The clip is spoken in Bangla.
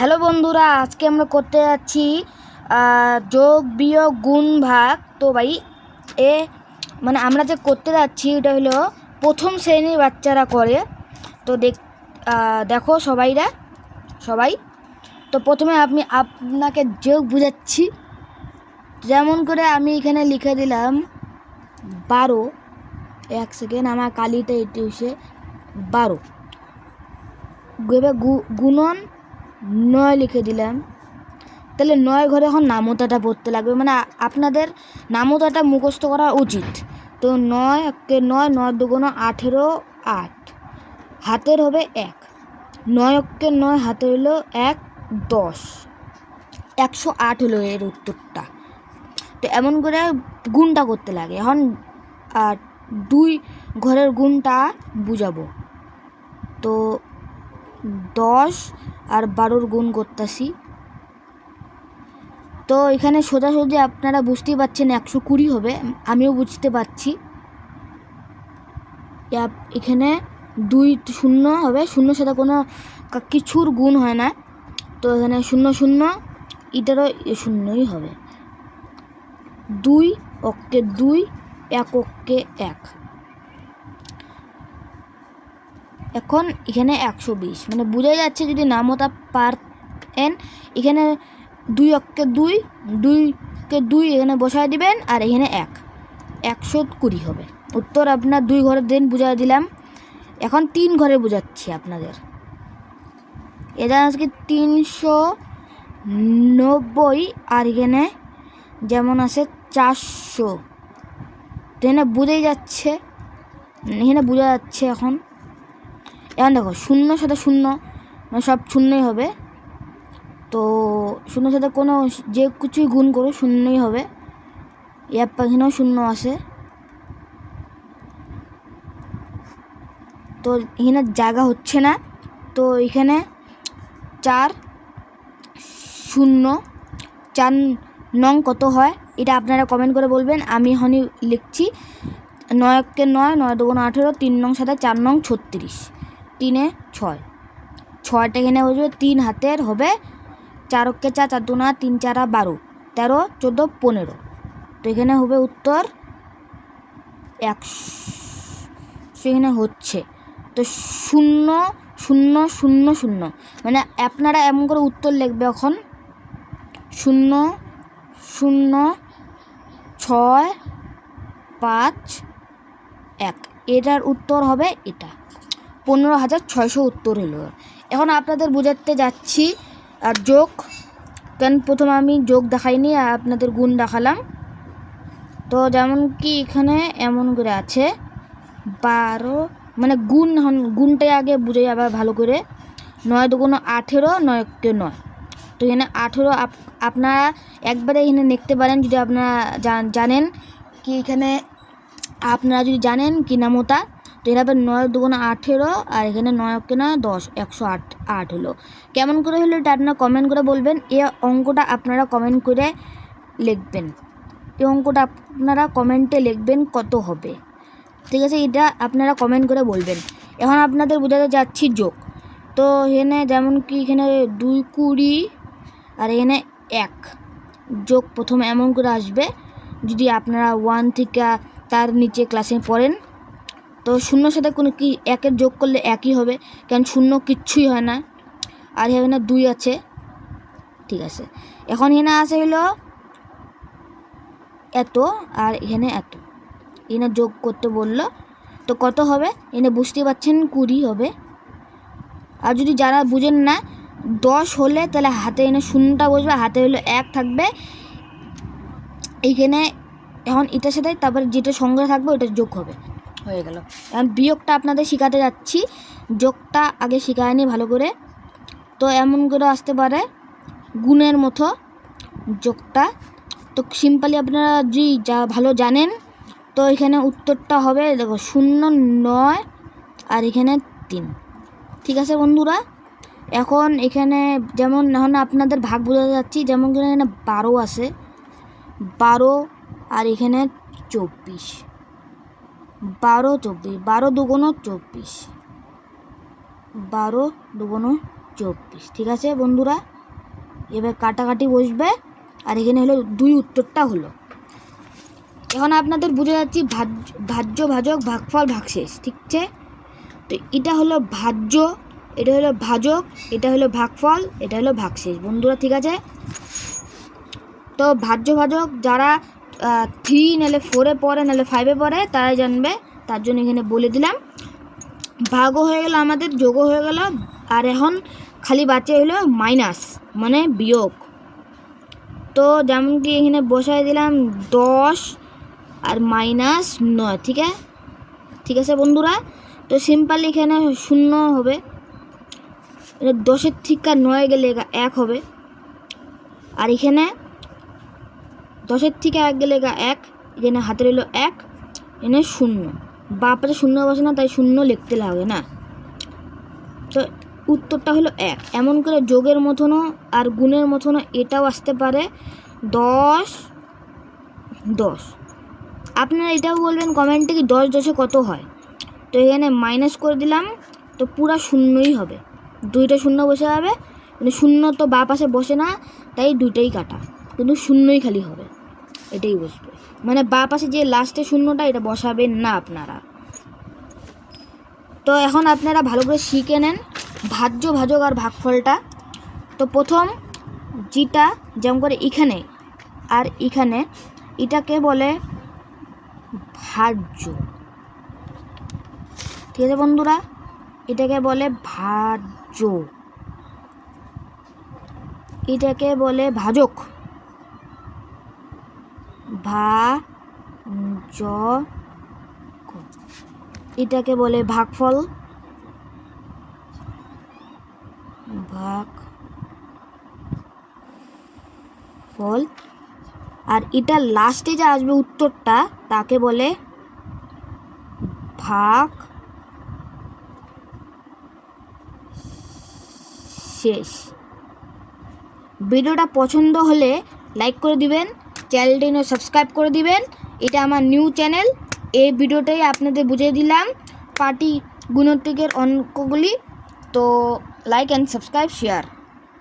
হ্যালো বন্ধুরা, আজকে আমরা করতে যাচ্ছি যোগ বিয়োগ গুণ ভাগ। তো ভাই, এ মানে আমরা যে করতে যাচ্ছি, এটা হলো প্রথম শ্রেণির বাচ্চারা করে। তো দেখ দেখো সবাইরা, সবাই। তো প্রথমে আপনি আপনাকে যোগ বুঝাচ্ছি। যেমন করে আমি এখানে লিখে দিলাম, বারো। এক সেকেন্ড, আমার কালিটা এটি হচ্ছে বারো। গুণন নয় লিখে দিলাম। তাহলে নয় ঘরে এখন নামতাটা পড়তে লাগবে। মানে আপনাদের নামতাটা মুখস্থ করা উচিত। তো নয় নয় নয় দুগুণ আঠেরো, আট। হাতের হবে এক। নয় নয় হাতে হলো এক, দশ। একশো আট হলো এর উত্তরটা। তো এমন করে গুণটা করতে লাগে। এখন আর দুই ঘরের গুণটা বুঝাবো। তো দশ আর বারোর গুণ করতেছি। তো এখানে সোজাসুজি আপনারা বুঝতেই পারছেন একশো কুড়ি হবে, আমিও বুঝতে পারছি। এখানে দুই শূন্য হবে শূন্যর সাথে কোনো কিছুর গুণ হয় না। তো এখানে শূন্য শূন্য, এটারও শূন্যই হবে। দুই অক্কে দুই, এক অক্কে এক। এখন এখানে একশো বিশ। মানে বোঝা যাচ্ছে যদি নামতা পারেন এখানে দুই অক্কে দুই দুইকে দুই এখানে বসায় দিবেন আর এখানে এক। একশো কুড়ি হবে। উত্তর আপনার দুই ঘরের দিন বুঝাই দিলাম। এখন তিন ঘরে বোঝাচ্ছি আপনাদের। এটা আজকে তিনশো নব্বই আর এখানে যেমন আছে চারশো। এখানে বুঝেই যাচ্ছে। এখানে বোঝা যাচ্ছে এখন। এখন দেখো, শূন্য সাথে শূন্য মানে সব শূন্যই হবে। তো শূন্যর সাথে কোনো যে কিছুই গুণ করো, শূন্যই হবে। ইয়ার এখানেও শূন্য আছে। তো এখানে জায়গা হচ্ছে না। তো এখানে চার শূন্য, চার নং কত হয়, এটা আপনারা কমেন্ট করে বলবেন। আমি এখনই লিখছি, নয় একে নয় নয় দুগুণ আঠেরো, তিন নং সাথে চার নং ছত্রিশ। তিনে ছয়। ছয়টা এখানে বসবে তিন হাতের হবে চার অক্কে চার দুনা, তিন চারা বারো, তেরো, চোদ্দ, পনেরো। তো এখানে হবে উত্তর একশো এখানে হচ্ছে। তো শূন্য শূন্য শূন্য শূন্য। মানে আপনারা এমন করে উত্তর লিখবে এখন। শূন্য শূন্য, ছয়, পাঁচ, এক। এটার উত্তর হবে এটা। পনেরো হাজার ছয়শো উত্তর হলো। এখন আপনাদের বোঝাতে যাচ্ছি, আর যোগ, কেন প্রথমে আমি যোগ দেখাইনি, আর আপনাদের গুণ দেখালাম। তো যেমন কি এখানে এমন করে আছে, বারো মানে গুণ গুণটাই আগে বুঝে যাবে ভালো করে। নয় দুগুণ আঠেরো, নয় কে নয়। তো এখানে আঠেরো আপ- আপনারা একবারে এখানে দেখতে পারেন, যদি আপনারা জান- জানেন কি এখানে, আপনারা যদি জানেন কি নামতা তো এভাবে নয় দুগুণ আঠেরো, আর এখানে নয় নয় দশ, একশো আট আট হলো। কেমন করে হলো এটা আপনারা কমেন্ট করে বলবেন, এ অঙ্কটা আপনারা কমেন্ট করে লিখবেন। এই অঙ্কটা আপনারা কমেন্টে লিখবেন কত হবে। ঠিক আছে, এটা আপনারা কমেন্ট করে বলবেন। এখন আপনাদের বোঝাতে যাচ্ছি যোগ। তো এখানে যেমন কি, এখানে দুই কুড়ি, আর এখানে এক। যোগ প্রথম এমন করে আসবে, যদি আপনারা ওয়ান থেকে তার নিচে ক্লাসে পড়েন তো শূন্যর সাথে কোনো কি একের যোগ করলে একই হবে? কারণ শূন্য কিচ্ছুই হয় না? আর এখানে দুই আছে। ঠিক আছে। এখন এখানে আছে হলো এত আর এখানে এত। এখানে যোগ করতে বলল। তো কত হবে? এখানে বুঝতে পারছেন কুড়ি হবে। আর যদি যারা বুঝেন না, দশ হলে তাহলে হাতে এনে শূন্যটা বসবে, হাতে হলো এক থাকবে। এইখানে এখন এটার সাথে তারপরে যেটা সঙ্গে থাকবে ওটা যোগ হবে। হয়ে গেল। এখন বিয়োগটা আপনাদের শেখাতে যাচ্ছি। যোগটা আগে শেখায়নি ভালো করে। তো এমন করে আসতে পারে গুণের মতো যোগটা। তো সিম্পলি আপনারা যদি যা ভালো জানেন, তো এখানে উত্তরটা হবে দেখো শূন্য নয় আর এখানে তিন। ঠিক আছে বন্ধুরা? এখন এখানে যেমন এখন আপনাদের ভাগ বোঝাতে যাচ্ছি, যেমন এখানে বারো আছে। বারো আর এখানে চব্বিশ। বারো চব্বিশ, বারো দুগুণ চব্বিশ। বারো দুগুণ চব্বিশ, ঠিক আছে বন্ধুরা? এবার কাটাকাটি বসবে, আর এখানে হলো দুই উত্তরটা হলো। এখন আপনাদের বুঝে যাচ্ছি ভাজ্য ভাজ্য, ভাজক, ভাগফল, ভাগশেষ, ঠিক আছে? তো এটা হলো ভাজ্য, এটা হলো ভাজক, এটা হলো ভাগফল, এটা হলো ভাগশেষ। বন্ধুরা, ঠিক আছে? তো ভাজ্য, ভাজক যারা থ্রি নাহলে ফোরে পড়ে নাহলে ফাইভে পড়ে, তারাই জানবে। তার জন্য এখানে বলে দিলাম। ভাগও হয়ে গেল আমাদের, যোগও হয়ে গেল। আর এখন খালি বাচ্চা হলো মাইনাস মানে বিয়োগ। তো যেমন কি এখানে বসাই দিলাম দশ আর মাইনাস নয়, ঠিক আছে? ঠিক আছে বন্ধুরা? তো সিম্পল এখানে শূন্য হবে। দশের থেকে নয় গেলে এক হবে। আর এখানে দশের থেকে এক গেলে এগা এক, এখানে হাতে রইল এক, এখানে শূন্য। বা পাশে শূন্য বসে না, তাই শূন্য লিখতে লাগে না। তো উত্তরটা হলো এক। এমন করে যোগের মতনও আর গুণের মতনও এটাও আসতে পারে। দশ দশ। আপনারা এটাও বলবেন কমেন্টে কি দশ দশে কত হয়? তো এখানে মাইনাস করে দিলাম, তো পুরা শূন্যই হবে। দুইটা শূন্য বসে যাবে মানে শূন্য তো বা পাশে বসে না, তাই দুইটাই কাটা। কিন্তু শূন্যই খালি হবে। এটাই বসবে মানে বা পাশে যে লাস্টে শূন্যটা, এটা বসাবেন না আপনারা। তো এখন আপনারা ভালো করে শিখে নেন ভাজ্য, ভাজক আর ভাগফলটা। তো প্রথম যেটা, যেমন করে এখানে, আর এখানে এটাকে বলে ভাজ্য। ঠিক আছে বন্ধুরা? এটাকে বলে ভাজ্য। এটাকে বলে ভাজক। ভা জ এটাকে বলে ভাগফল। ভাগ ফল আর এটা লাস্টে যে আসবে উত্তরটা, তাকে বলে ভাগ শেষ। ভিডিওটা পছন্দ হলে লাইক করে দিবেন। চ্যানেলটি সাবস্ক্রাইব করে দিবেন। এটা আমার নিউ চ্যানেল। এই ভিডিওটাই আপনাদের বুঝিয়ে দিলাম। পার্টি গুণটিকের অঙ্কগুলি। তো লাইক অ্যান্ড সাবস্ক্রাইব শেয়ার